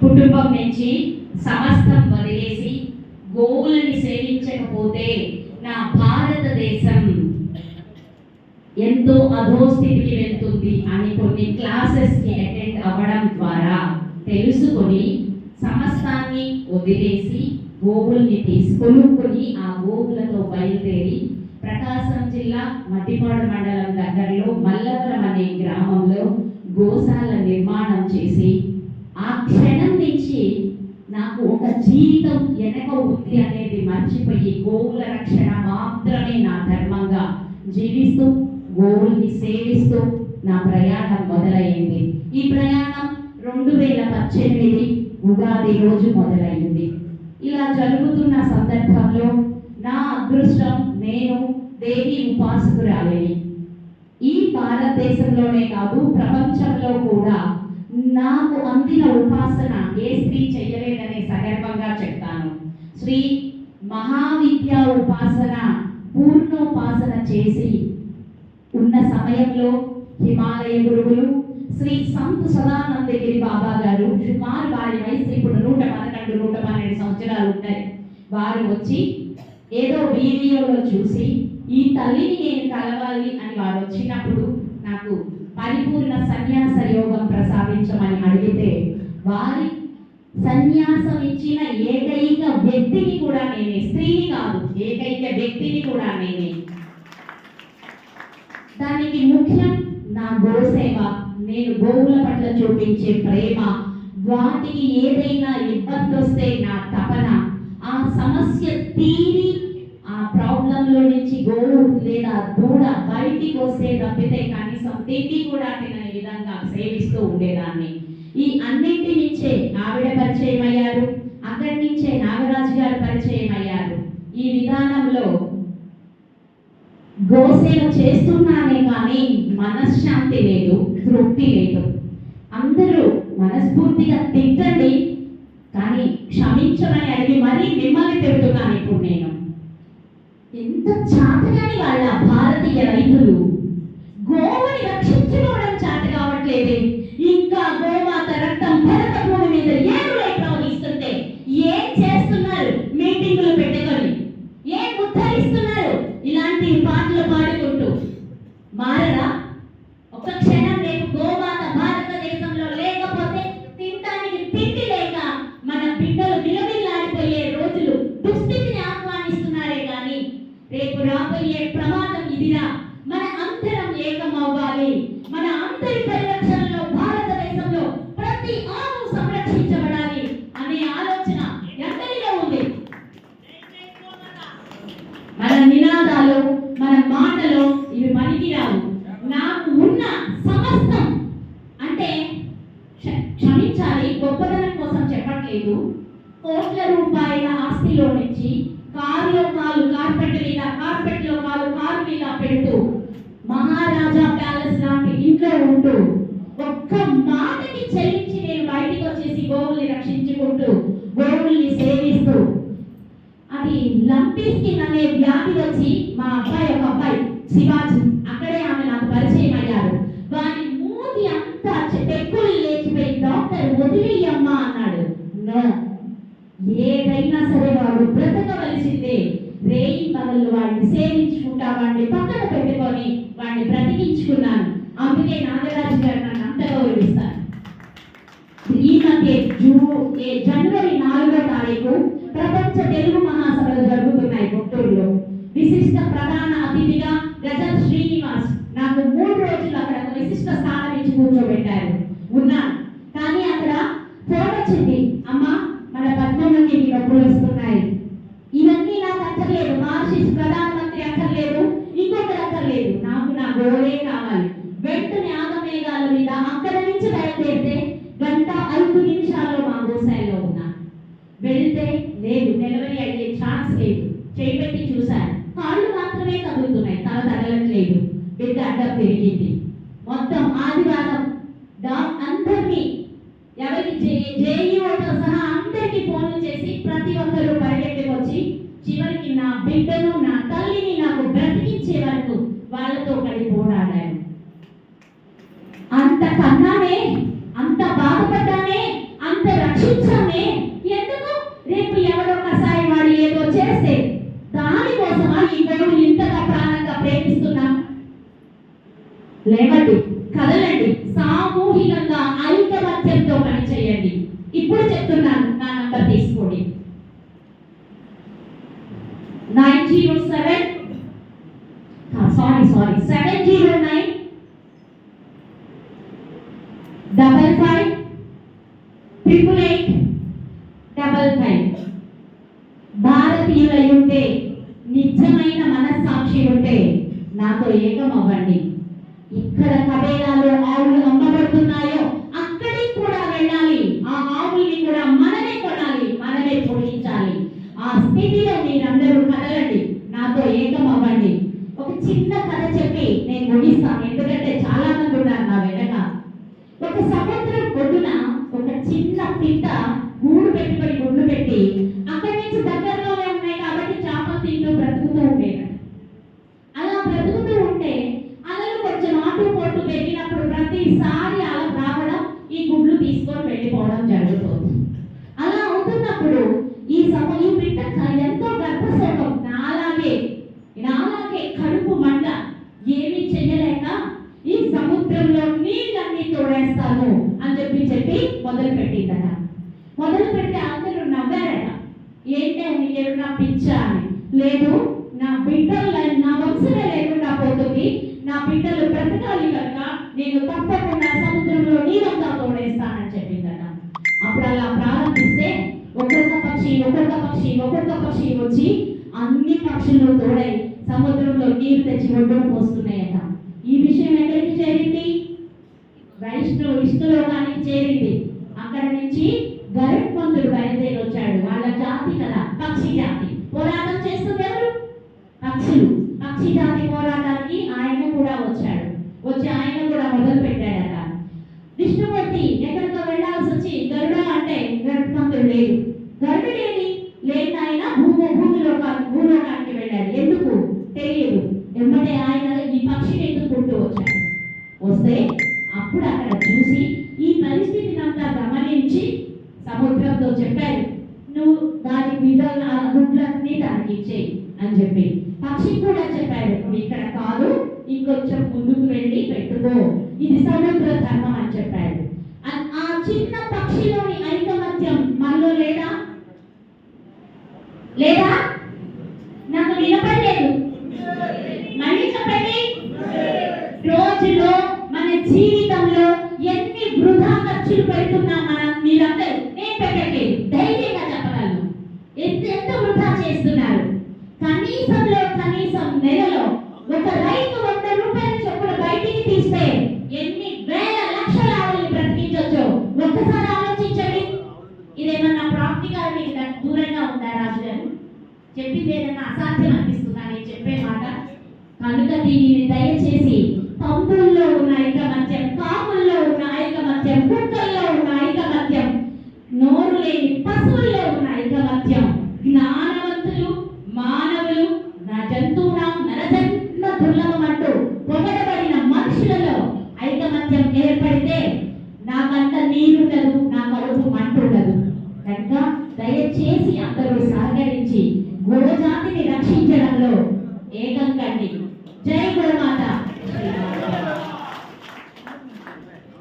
కుటుంబం నుంచి సమస్తం వదిలేసి గోవులని సేవించకపోతే నా భారతదేశం ఎంతో అధోస్థితికి వెళ్తుంది అని కొన్ని క్లాసెస్కి అటెండ్ అవ్వడం ద్వారా తెలుసుకొని సమస్తాన్ని వదిలేసి గోవుల్ని తీసుకొనుక్కొని ఆ గోవులతో బయలుదేరి ప్రకాశం జిల్లా మట్టిపాడు మండలం దగ్గరలో మల్లవరం అనే గ్రామంలో గోశాల నిర్మాణం చేసి ఆ క్షణం నుంచి నాకు ఒక జీవితం వెనక ఉంది అనేది మర్చిపోయి గోవుల రక్షణ మాత్రమే నా ధర్మంగా జీవిస్తూ గోవుల్ని సేవిస్తూ నా ప్రయాణం మొదలైంది. ఈ ప్రయాణం రెండు వేల పద్దెనిమిది ఉగాది రోజు మొదలైంది. ఇలా జరుగుతున్న సందర్భంలో నా అదృష్టం నేను దేవి ఉపాసకురాలిని. ఈ భారతదేశంలోనే కాదు ప్రపంచంలో కూడా నాకు అందిన ఉపాసన ఏ స్త్రీ చెయ్యలేదనే సగర్వంగా చెప్తాను. శ్రీ మహావిద్యా ఉపాసన పూర్ణోపాసన చేసి ఉన్న సమయంలో హిమాలయ గురువులు శ్రీ సంత్ సదానందగిరి బాబా గారు సుమారు వారి వయసు ఇప్పుడు నూట పదకొండు నూట పన్నెండు సంవత్సరాలు ఉంటాయి. వారు వచ్చి ఏదో వీడియోలో చూసి ఈ తల్లిని నేను కలవాలి అని వారు వచ్చినప్పుడు నాకు పరిపూర్ణ సన్యాస యోగం అడిగితే వారి సన్యాసం ఇచ్చిన ఏకైక వ్యక్తిని కూడా నేనే స్త్రీని కాదు ఏకైక వ్యక్తిని కూడా నేనే. దానికి ముఖ్యం నా గోసేవ నేను గోవుల పట్ల చూపించే ప్రేమ వాటికి ఏదైనా ఇబ్బంది వస్తే నా తపన ఆ సమస్య తీరి ఆ ప్రాబ్లంలో నుంచి గోవు లేదా దూడ బయటికి వస్తే తప్పితే కానీ తిండి కూడా తినని విధంగా సేవిస్తూ ఉండేదాన్ని. ఈ అన్నింటి నుంచే ఆవిడ పరిచయం అయ్యారు అక్కడి నుంచే నాగరాజు గారు పరిచయం అయ్యారు ఈ విధానంలో గోసేవ చేస్తున్నానే కానీ మనశ్శాంతి లేదు తృప్తి లేదు. అందరూ మనస్ఫూర్తిగా తిట్టండి కానీ క్షమించమని అడిగి మరీ మిమ్మల్ని తిడుతున్నాను ఇప్పుడు నేను. ఎంత చాతగాని వాళ్ళ భారతీయ రైతులు. గోవ రాబోయే ప్రమాదం ఇదిరా. మన అందరం ఏకం అవ్వాలి మన అందరి పరిరక్షణలో భారతదేశంలో ప్రతి ఆవు సంరక్షించబడాలి అనే ఆలోచన ఎందరిలో ఉంది? మన నినాదాలు మన మాటలు ఇవి పనికిరావు. నాకు ఉన్న సమస్తం ప్యాలెస్ లాంటి ఇంట్లో ఉంటూ ఒక్క మాటకి చెల్లించి నేను బయటికి వచ్చేసి గోవుల్ని రక్షించుకుంటూ గోవుల్ని సేవిస్తూ అది లంపీ స్కిన్ అనే వ్యాధి వచ్చి మా అబ్బాయి ఒక అబ్బాయి శివాజీ అక్కడే ఆమె నాకు పరిచయం అయ్యారు. వాని మూతి అంతా పెక్కులు లేచిపోయి డాక్టర్ వదిలేయమ్మా అన్నాడు. ఏదైనా సరే వాడు బ్రతకవలసిందే. రేయి మనల్ని వాడిని సేవించుకుంటా వాడిని పక్కన పెట్టుకొని వాడిని బ్రతికించుకున్నాను. అందుకే నాగరాజు గారు నన్ను అంత గౌరవిస్తారు. ఈ మధ్య జూ ఏ జనవరి నాలుగో తారీఖు ప్రపంచ తెలుగు మహాసభలు జరుగుతున్నాయి గుంటూరులో. విశిష్ట ప్రధాన అతిథిగా గజ శ్రీనివాస్ నాకు మూడు రోజులు అక్కడ ఒక విశిష్ట స్థానం ఇచ్చి కూర్చోబెట్టారు. ప్రేమిస్తున్నాం. లేవండి కదలండి. సామూహికంగా ఐకమత్యంతో పనిచేయండి ఇప్పుడు చెప్తున్నాను నా నంబర్ తీసుకోండి. Nine zero seven. Sorry sorry. Seven zero nine. Double five. Triple eight. Double five భారతీయులై ఉంటే నిజమైన మనస్సాక్షి ఉంటే నాతో ఏకం అవ్వండి ఇక్కడ కబేలాలో ఆవులు అమ్మబడుతున్నాయో అక్కడికి కూడా వెళ్ళాలి. ఆ ఆవుల్ని కూడా మనమే కొనాలి మనమే పోషించాలి. ఆ స్థితిలో మీరందరూ కదలండి నాతో ఏకం అవ్వండి ఒక చిన్న కథ చెప్పి నేను ముగిస్తాను ఎందుకంటే చాలా మంది ఉన్నారు నా వెనక. ఒక సముద్రం ఒడ్డున ఒక చిన్న పిట్ట గూడు పెట్టుబడి గుడ్లు పెట్టి అక్కడి నుంచి దగ్గరలోనే ఉన్నాయి కాబట్టి చేపలు తింటూ బ్రతుకుతూ ఉండేది అలా బ్రతుకుతూ ఉంటే అలలు కొంచెం ఆటు పోటు పెరిగినప్పుడు ప్రతిసారి అలా రావడం ఈ గుడ్లు తీసుకొని వెళ్ళిపోవడం జరుగుతుంది అలా అవుతున్నప్పుడు ఈ సమ ఈ బిడ్డ క- ఎంతో గర్భశోకం నాలాగే నాలాగే కడుపు మంట ఏమీ చెయ్యలేక ఈ సముద్రంలో నీళ్ళన్నీ తోడేస్తాను అని చెప్పి చెప్పి మొదలు పెట్టిందట మొదలు పెడితే అందరూ నవ్వారట ఏంటి నీకేమన్నా అని లేదు నా బిడ్డలు నా వంశమే లేకుండా పోతుంది. నా బిడ్డలు బ్రతకాలి కనుక నేను తప్పకుండా సముద్రంలో నీరంతా తోడేస్తానని చెప్పిందట. అప్పుడు అలా ప్రారంభిస్తే ఒక్కొక్క పక్షి ఒక్కొక్క పక్షి ఒక్కొక్క పక్షి వచ్చి అన్ని పక్షులు తోడై సముద్రంలో నీరు తెచ్చి ఒడ్డును పోస్తున్నాయట. ఈ విషయం ఎక్కడికి చేరింది? వైష్ణవ విష్ణులోకానికి చేరింది. అక్కడ నుంచి గరుత్మంతుడు బయలుదేరి వచ్చాడు. వాళ్ళ జాతి కదా పక్షి జాతి. పోరాటం చేస్తుంది ఎవరు? పక్షులు. పక్షి జాతి పోరాటానికి ఆయన కూడా వచ్చాడు. వచ్చి ఆయన కూడా మొదలు పెట్టాడట. విష్ణుమూర్తి ఎక్కడికో వెళ్ళాల్సి వచ్చి గరుడ అంటే గరుత్మంతుడు లేదు గరుడు లేని ఆయన భూమి భూమిలోకానికి భూలోకానికి వెళ్ళాడు ఎందుకు తెలియదు వెంబడే ఆయన ఈ పక్షిని ఎత్తుకుంటూ వచ్చాడు వస్తే అప్పుడు అక్కడ చూసి ఈ పరిస్థితిని అంతా గమనించి సముద్రంతో చెప్పారు నువ్వు దాని బిడ్డల ఆ గుడ్లన్నీ దానికి ఇచ్చేయి అని చెప్పి పక్షి కూడా చెప్పాడు. నువ్వు ఇక్కడ కాదు ఇంకొంచెం ముందుకు వెళ్ళి పెట్టుకో. ఇది సముద్ర ధర్మం అని చెప్పాడు. ఆ చిన్న పక్షిలోని ఐకమత్యం మనలో లేదా? లేదా? నాకు వినపడలేదు మళ్ళీ చెప్పండి. రోజులో మన జీవితంలో ఎన్ని వృధా ఖర్చులు పెడుతున్నాం మనం మీరందరూ నేను పెట్టట్లేదు ధైర్యంగా చెప్పగలను ఎంత ఎంత వృధా చేస్తున్నారు కనీసంలో కనీసం నెలలో ఒక రైతు వంద రూపాయల చొప్పున బయటికి తీస్తే ఎన్ని వేల లక్షల ఆవుల్ని బ్రతికించొచ్చో ఒక్కసారి ఆలోచించండి ఇదేమన్నా ప్రాక్టికల్ మీకు దానికి దూరంగా ఉందా రాజు గారు చెప్పింది ఏదైనా అసాధ్యం అనిపిస్తుందా? నేను చెప్పే మాట. కనుక దీనిని దయచేసి పంపుల్లో ఉన్న ఐకమత్యం కాపుల్లో ఉన్న ఐకమత్యం కుక్కల్లో ఉన్న ఐకమత్యం నోరు లేని పశువుల్లో ఉన్న ఐకమత్యం జ్ఞానవంతులు మానవులు నా జంతువునాం నరజన్మ దుర్లభం అంటూ పొగడబడిన మనుషులలో ఐకమత్యం ఏర్పడితే నాకంత నీరుండదు నా కడుపు మంటుండదు కనుక దయచేసి అందరూ సహకరించి గోజాతిని రక్షించడంలో ఏకం కండి.